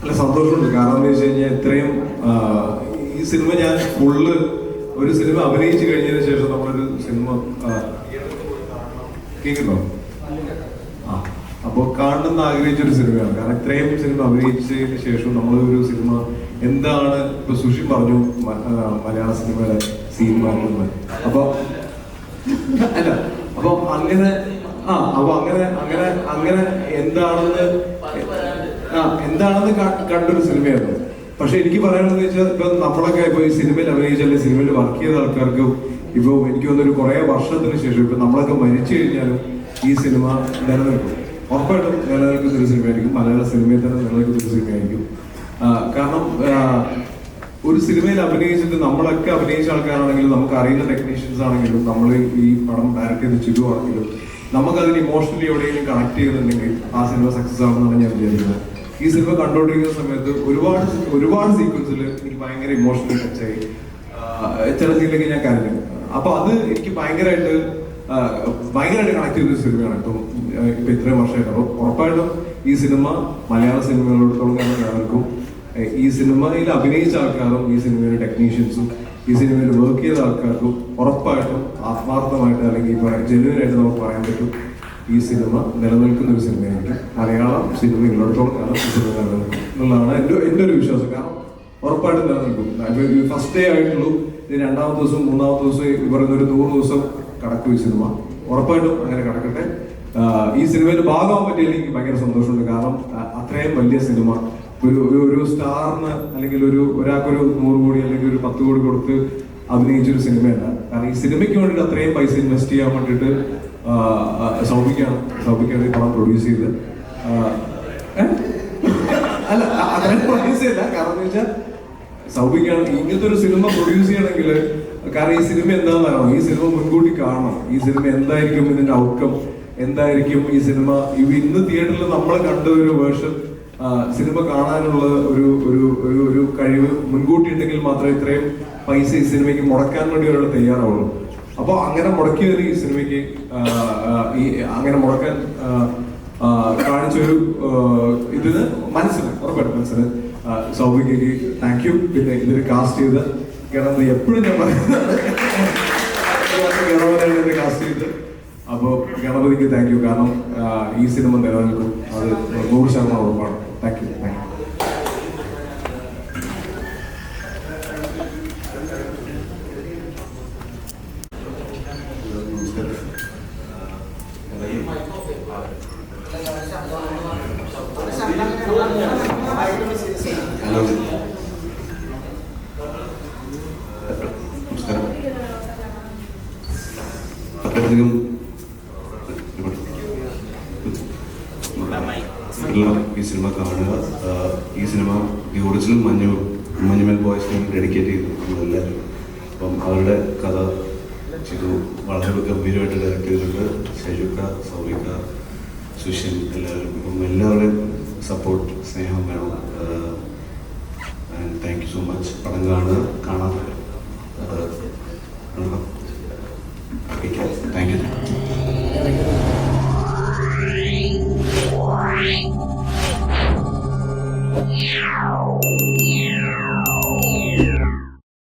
അല്ല സന്തോഷമുണ്ട്. കാരണം എന്താ വെച്ച് കഴിഞ്ഞാൽ ഇത്രയും ഈ സിനിമ ഞാൻ ഫുള്ള് ഒരു സിനിമ അഭിനയിച്ചു കഴിഞ്ഞതിന് ശേഷം നമ്മളൊരു സിനിമ കേൾക്കുന്നോ ആ അപ്പോൾ കാണണമെന്ന് ആഗ്രഹിച്ച ഒരു സിനിമയാണ്. കാരണം ഇത്രയും സിനിമ അഭിനയിച്ചതിന് ശേഷം നമ്മളൊരു സിനിമ എന്താണ്? ഇപ്പൊ സുഷി പറഞ്ഞു മലയാള സിനിമയുടെ സീൻ മാറ്റുന്നത് അപ്പൊ അല്ല അപ്പൊ അങ്ങനെ ആ അപ്പൊ അങ്ങനെ അങ്ങനെ അങ്ങനെ എന്താണെന്ന് ആ എന്താണെന്ന് കണ്ടൊരു സിനിമയായിരുന്നു. പക്ഷെ എനിക്ക് പറയാനെന്ന് വെച്ചാൽ ഇപ്പൊ നമ്മളൊക്കെ ഇപ്പൊ ഈ സിനിമയിൽ അഭിനയിച്ച സിനിമയിൽ വർക്ക് ചെയ്ത ആൾക്കാർക്കും ഇപ്പൊ എനിക്ക് തോന്നുന്നു ഒരു കുറെ വർഷത്തിന് ശേഷം ഇപ്പൊ നമ്മളൊക്കെ മരിച്ചു കഴിഞ്ഞാലും ഈ സിനിമ നിലനിൽക്കും. ഉറപ്പായിട്ടും നിലനിൽക്കുന്ന ഒരു സിനിമയായിരിക്കും. മലയാള സിനിമയിൽ തന്നെ നിലനിൽക്കുന്ന ഒരു സിനിമയായിരിക്കും. കാരണം ഒരു സിനിമയിൽ അഭിനയിച്ചിട്ട് നമ്മളൊക്കെ അഭിനയിച്ച ആൾക്കാരാണെങ്കിലും നമുക്ക് അറിയുന്ന ടെക്നീഷ്യൻസ് ആണെങ്കിലും നമ്മൾ ഈ പടം ഡയറക്റ്റ് ചെയ്ത് ചിരു ആണെങ്കിലും നമുക്ക് അതിന് ഇമോഷണലി എവിടെയെങ്കിലും കണക്ട് ചെയ്യുന്നുണ്ടെങ്കിൽ ആ സിനിമ സക്സസ് ആവുമെന്നാണ് ഞാൻ വിചാരിക്കുന്നത്. ഈ സിനിമ കണ്ടുകൊണ്ടിരിക്കുന്ന സമയത്ത് ഒരുപാട് ഒരുപാട് സീക്വൻസിൽ എനിക്ക് ഭയങ്കര ഇമോഷണൽ ടച്ചായി ചില സീനിലേക്ക് ഞാൻ കരഞ്ഞു. അപ്പൊ അത് എനിക്ക് ഭയങ്കരമായിട്ട് ഭയങ്കരമായിട്ട് കണക്ട് ചെയ്ത ഒരു സിനിമയാണ് ഇപ്പം ഇപ്പൊ ഇത്രയും വർഷമായിട്ട്. അപ്പൊ ഉറപ്പായിട്ടും ഈ സിനിമ മലയാള സിനിമകളോടത്തോളം ഏഹ് ഈ സിനിമയിൽ അഭിനയിച്ച ആൾക്കാരും ഈ സിനിമയിലെ ടെക്നീഷ്യൻസും ഈ സിനിമയിൽ വർക്ക് ചെയ്ത ആൾക്കാർക്കും ഉറപ്പായിട്ടും ആത്മാർത്ഥമായിട്ട് അല്ലെങ്കിൽ ജെന്യൂൻ ആയിട്ട് നമുക്ക് പറയാൻ പറ്റും ഈ സിനിമ നിലനിൽക്കുന്ന ഒരു സിനിമയായിരിക്കും. മലയാളം സിനിമകളിടത്തോളം കാലം ഈ സിനിമ നിലനിൽക്കും എന്നുള്ളതാണ് എന്റെ എന്റെ ഒരു വിശ്വാസം. കാരണം ഉറപ്പായിട്ടും നിലനിൽക്കും. ഫസ്റ്റ് ഡേ ആയിട്ടുള്ളൂ. ഇനി രണ്ടാമത്തെ ദിവസം മൂന്നാമത്തെ ദിവസം ഈ പറയുന്ന ഒരു നൂറ് ദിവസം കടക്കും ഈ സിനിമ. ഉറപ്പായിട്ടും അങ്ങനെ കടക്കട്ടെ. ഈ സിനിമയിൽ ഭാഗമാകാൻ പറ്റിയാൽ എനിക്ക് ഭയങ്കര സന്തോഷമുണ്ട്. കാരണം അത്രയും വലിയ സിനിമ. ഒരു ഒരു ഒരു സ്റ്റാറിന് അല്ലെങ്കിൽ ഒരു ഒരാൾക്കൊരു നൂറ് കോടി അല്ലെങ്കിൽ ഒരു പത്ത് കോടി കൊടുത്ത് അഭിനയിച്ചൊരു സിനിമയല്ല. കാരണം ഈ സിനിമയ്ക്ക് വേണ്ടിയിട്ട് അത്രയും പൈസ ഇൻവെസ്റ്റ് ചെയ്യാൻ വേണ്ടിയിട്ട് സൗഭിക്കാണ് സൗഭിക്കാണ് ഈ പടം പ്രൊഡ്യൂസ് ചെയ്ത്. അല്ല അങ്ങനെ പ്രൊഡ്യൂസ് ചെയ്യില്ല. കാരണം എന്ന് വെച്ചാൽ സൗഭിക്കാണ് ഇങ്ങനത്തെ ഒരു സിനിമ പ്രൊഡ്യൂസ് ചെയ്യണമെങ്കിൽ കാരണം ഈ സിനിമ എന്താണെന്ന് അറിയണം. ഈ സിനിമ മുൻകൂട്ടി കാണണം. ഈ സിനിമ എന്തായിരിക്കും ഇതിന്റെ ഔട്ട്കം എന്തായിരിക്കും ഈ സിനിമ ഇന്ന് തിയേറ്ററിൽ നമ്മൾ കണ്ട ഒരു വേർഷൻ സിനിമ കാണാനുള്ള ഒരു ഒരു ഒരു കഴിവ് മുൻകൂട്ടി ഉണ്ടെങ്കിൽ മാത്രമേ ഇത്രയും പൈസ ഈ സിനിമയ്ക്ക് മുടക്കാൻ വേണ്ടി ഒരാൾ തയ്യാറാവുള്ളൂ. അപ്പോൾ അങ്ങനെ മുടക്കി മുടക്കിയതിന് ഈ സിനിമയ്ക്ക് ഈ അങ്ങനെ മുടക്കാൻ കാണിച്ചൊരു ഇതിന് മനസ്സിന് ഉറപ്പായിട്ട് മനസ്സിന് സൗഭികയ്ക്ക് താങ്ക് യു പിന്നെ ഇതിന് കാസ്റ്റ് ചെയ്ത് കിടന്ന് എപ്പോഴും ഞാൻ പറയുന്നത് കാസ്റ്റ് ചെയ്ത് അപ്പോൾ ഗണപതിക്ക് താങ്ക് യു കാരണം ഈ സിനിമ നിലനിൽക്കും. അത് നൂറ് ശതമാനം ഉറപ്പാണ്. Thank you thank you hello നമസ്കാരം അത്രയധികം ഈ സിനിമ കാണുക ഈ സിനിമ ദി ഒറിജിനൽ മഞ്ഞു മഞ്ഞുമൽ ബോയ്സിന് ഡെഡിക്കേറ്റ് ചെയ്തു. നമ്മളെല്ലാവരും അപ്പം അവരുടെ കഥ ചെയ്തു വളരെ ഗംഭീരമായിട്ട് ഡയറക്റ്റ് ചെയ്തിട്ടുണ്ട് ഷെജുക്ക സൗവിക സുഷൻ എല്ലാവരും അപ്പം എല്ലാവരുടെയും സപ്പോർട്ട് സ്നേഹം വേണം. And thank you so much പടം കാണുക കാണാൻ പറ്റും. Thank you Yeah.